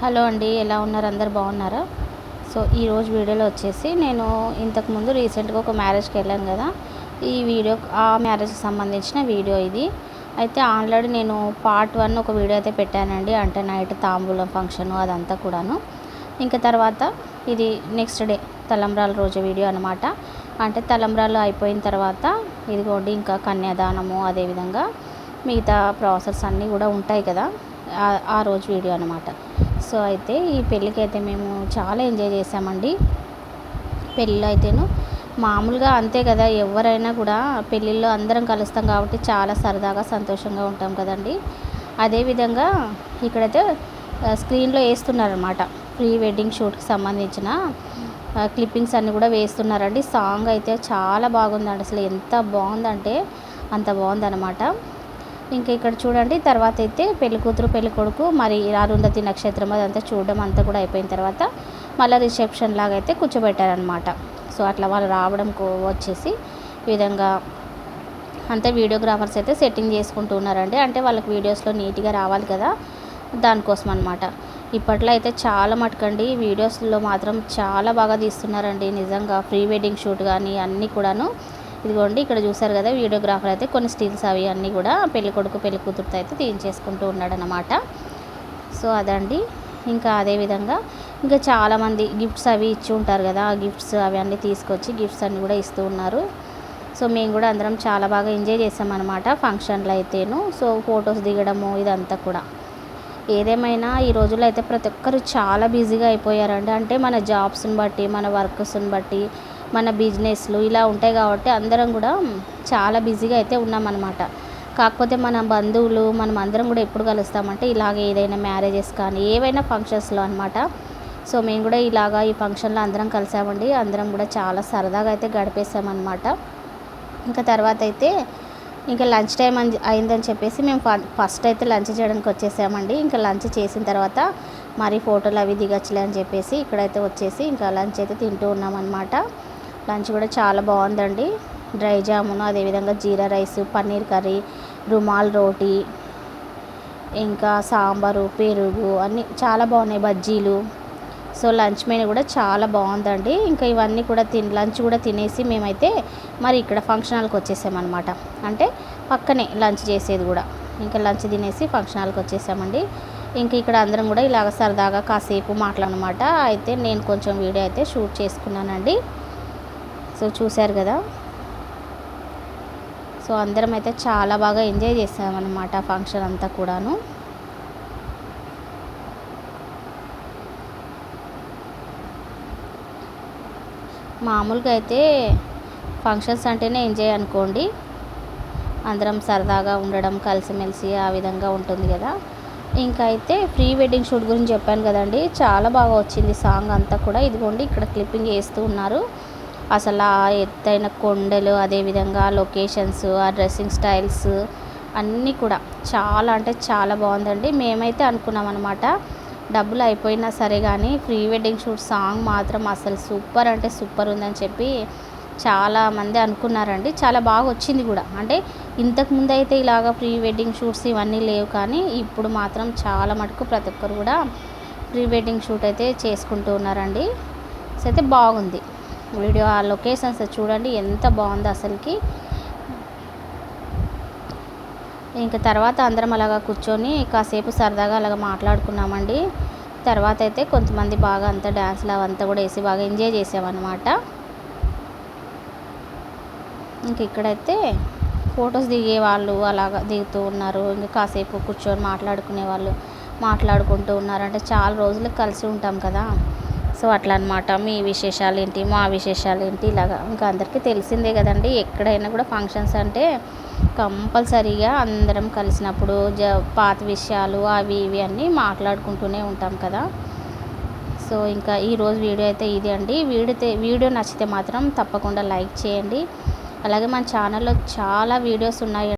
Hello అండి ఎలా ఉన్నారు? అందరు బాగున్నారా? సో ఈరోజు వీడియోలో వచ్చేసి నేను ఇంతకుముందు రీసెంట్గా ఒక మ్యారేజ్కి వెళ్ళాను కదా. ఈ వీడియో ఆ మ్యారేజ్కి సంబంధించిన వీడియో ఇది. అయితే ఆల్రెడీ నేను పార్ట్ వన్ ఒక వీడియో అయితే పెట్టానండి. అంటే నైట్ తాంబూలం ఫంక్షన్ అదంతా కూడాను. ఇంకా తర్వాత ఇది నెక్స్ట్ డే తలంబ్రాల రోజు వీడియో అనమాట అంటే తలంబ్రాలు అయిపోయిన తర్వాత ఇదిగోండి ఇంకా కన్యాదానము అదేవిధంగా మిగతా ప్రాసెస్ అన్నీ కూడా ఉంటాయి కదా. ఆ రోజు వీడియో అనమాట సో అయితే ఈ పెళ్ళికి అయితే మేము చాలా ఎంజాయ్ చేసామండి పెళ్ళిలో అయితేను మామూలుగా అంతే కదా ఎవరైనా కూడా పెళ్ళిళ్ళలో అందరం కలుస్తాం కాబట్టి చాలా సరదాగా సంతోషంగా ఉంటాం కదండి. అదేవిధంగా ఇక్కడైతే స్క్రీన్లో వేస్తున్నారనమాట ప్రీ వెడ్డింగ్ షూట్కి సంబంధించిన క్లిప్పింగ్స్ అన్నీ కూడా వేస్తున్నారండి. సాంగ్ అయితే చాలా బాగుందండి. అసలు ఎంత బాగుందంటే అంత బాగుందనమాట ఇంకా ఇక్కడ చూడండి తర్వాత అయితే పెళ్ళి కూతురు పెళ్ళి కొడుకు మరి అరుంధతి నక్షత్రం అదంతా చూడడం అంతా కూడా అయిపోయిన తర్వాత మళ్ళీ రిసెప్షన్ లాగా అయితే కూర్చోబెట్టారనమాట సో అట్లా వాళ్ళు రావడం వచ్చేసి ఈ విధంగా అంతే వీడియోగ్రాఫర్స్ అయితే సెట్టింగ్ చేసుకుంటూ ఉన్నారండి. అంటే వాళ్ళకి వీడియోస్లో నీట్గా రావాలి కదా దానికోసం అనమాట ఇప్పట్లో అయితే చాలా మటుకండి వీడియోస్లో మాత్రం చాలా బాగా తీస్తున్నారండి. నిజంగా ప్రీ వెడ్డింగ్ షూట్ కానీ అన్నీ కూడాను ఇదిగోండి ఇక్కడ చూసారు కదా వీడియోగ్రాఫర్ అయితే కొన్ని స్టిల్స్ అవి అన్నీ కూడా పెళ్ళి కొడుకు పెళ్ళి కూతురుతో అయితే తీయించేసుకుంటూ ఉన్నాడనమాట సో అదండి. ఇంకా అదేవిధంగా ఇంకా చాలామంది గిఫ్ట్స్ అవి ఇచ్చి ఉంటారు కదా ఆ గిఫ్ట్స్ అవి అన్నీ తీసుకొచ్చి గిఫ్ట్స్ అన్నీ కూడా ఇస్తూ ఉన్నారు. సో మేము కూడా అందరం చాలా బాగా ఎంజాయ్ చేసామన్నమాట ఫంక్షన్లో అయితేను. సో ఫొటోస్ దిగడము ఇదంతా కూడా. ఏదేమైనా ఈ రోజుల్లో అయితే ప్రతి ఒక్కరు చాలా బిజీగా అయిపోయారండి. అంటే మన జాబ్స్ని బట్టి మన వర్క్స్ని బట్టి మన బిజినెస్లు ఇలా ఉంటాయి కాబట్టి అందరం కూడా చాలా బిజీగా అయితే ఉన్నామన్నమాట. కాకపోతే మన బంధువులు మనం అందరం కూడా ఎప్పుడు కలుస్తామంటే ఇలాగ ఏదైనా మ్యారేజెస్ కానీ ఏవైనా ఫంక్షన్స్లో అనమాట సో మేము కూడా ఇలాగా ఈ ఫంక్షన్లో అందరం కలిసామండి. అందరం కూడా చాలా సరదాగా అయితే గడిపేసామన్నమాట ఇంకా తర్వాత అయితే ఇంకా లంచ్ టైం అని అయిందని చెప్పేసి మేము ఫస్ట్ అయితే లంచ్ చేయడానికి వచ్చేసామండి. ఇంకా లంచ్ చేసిన తర్వాత మరి ఫోటోలు అవి దిగచ్చులే అని చెప్పేసి ఇక్కడైతే వచ్చేసి ఇంకా లంచ్ అయితే తింటూ ఉన్నామన్నమాట. లంచ్ కూడా చాలా బాగుందండి. డ్రై జామున్ అదేవిధంగా జీరా రైస్ పన్నీర్ కర్రీ రుమాల్ రోటీ ఇంకా సాంబారు పెరుగు అన్నీ చాలా బాగున్నాయి బజ్జీలు. సో లంచ్ మెనూ కూడా చాలా బాగుందండి. ఇంకా ఇవన్నీ కూడా తిని లంచ్ కూడా తినేసి మేమైతే మరి ఇక్కడ ఫంక్షన్ హాల్కి వచ్చేసామన్నమాట. అంటే పక్కనే లంచ్ చేసేది కూడా. ఇంకా లంచ్ తినేసి ఫంక్షన్ హాల్కి వచ్చేసామండి. ఇంకా ఇక్కడ అందరం కూడా ఇలాగ సరదాగా కాసేపు మాట్లాడనమాట. అయితే నేను కొంచెం వీడియో అయితే షూట్ చేసుకున్నానండి. సో చూశారు కదా. సో అందరం అయితే చాలా బాగా ఎంజాయ్ చేసామన్నమాట ఫంక్షన్ అంతా కూడాను. మామూలుగా అయితే ఫంక్షన్స్ అంటేనే ఎంజాయ్ అనుకోండి. అందరం సరదాగా ఉండడం కలిసిమెలిసి ఆ విధంగా ఉంటుంది కదా. ఇంకా అయితే ప్రీ వెడ్డింగ్ షూట్ గురించి చెప్పాను కదండి. చాలా బాగా వచ్చింది సాంగ్ అంతా కూడా. ఇదిగోండి ఇక్కడ క్లిప్పింగ్ వేస్తూ ఉన్నారు. అసలు ఆ ఎత్తైన కొండలు అదేవిధంగా లొకేషన్స్ ఆ డ్రెస్సింగ్ స్టైల్స్ అన్నీ కూడా చాలా అంటే చాలా బాగుందండి. మేమైతే అనుకున్నాం అనమాట డబ్బులు అయిపోయినా సరే కానీ ప్రీ వెడ్డింగ్ షూట్ సాంగ్ మాత్రం అసలు సూపర్ అంటే సూపర్ ఉందని చెప్పి చాలామంది అనుకున్నారండి. చాలా బాగా వచ్చింది కూడా. అంటే ఇంతకుముందు అయితే ఇలాగ ప్రీ వెడ్డింగ్ షూట్స్ ఇవన్నీ లేవు కానీ ఇప్పుడు మాత్రం చాలా మటుకు ప్రతి ఒక్కరు కూడా ప్రీ వెడ్డింగ్ షూట్ అయితే చేసుకుంటూ ఉన్నారండి. సో అయితే బాగుంది. వీడియో ఆ లొకేషన్స్ చూడండి ఎంత బాగుందో అసలుకి. ఇంకా తర్వాత అందరం అలాగా కూర్చొని కాసేపు సరదాగా అలాగ మాట్లాడుకున్నామండి. తర్వాత అయితే కొంతమంది బాగా అంతా డ్యాన్స్లు అవంతా కూడా వేసి బాగా ఎంజాయ్ చేసామన్నమాట. ఇంక ఇక్కడైతే ఫొటోస్ దిగే వాళ్ళు అలాగా దిగుతూ ఉన్నారు. ఇంకా కాసేపు కూర్చొని మాట్లాడుకునే వాళ్ళు మాట్లాడుకుంటూ ఉన్నారు అంటే చాలా రోజులకు కలిసి ఉంటాం కదా. సో అట్లా అనమాట మీ విశేషాలు ఏంటి మా విశేషాలు ఏంటి ఇలాగా ఇంకా అందరికీ తెలిసిందే కదండి. ఎక్కడైనా కూడా ఫంక్షన్స్ అంటే కంపల్సరీగా అందరం కలిసినప్పుడు జ పాత విషయాలు అవి ఇవి అన్నీ మాట్లాడుకుంటూనే ఉంటాం కదా. సో ఇంకా ఈరోజు వీడియో అయితే ఇది అండి. వీడితే వీడియో నచ్చితే మాత్రం తప్పకుండా లైక్ చేయండి. అలాగే మన ఛానల్లో చాలా వీడియోస్ ఉన్నాయి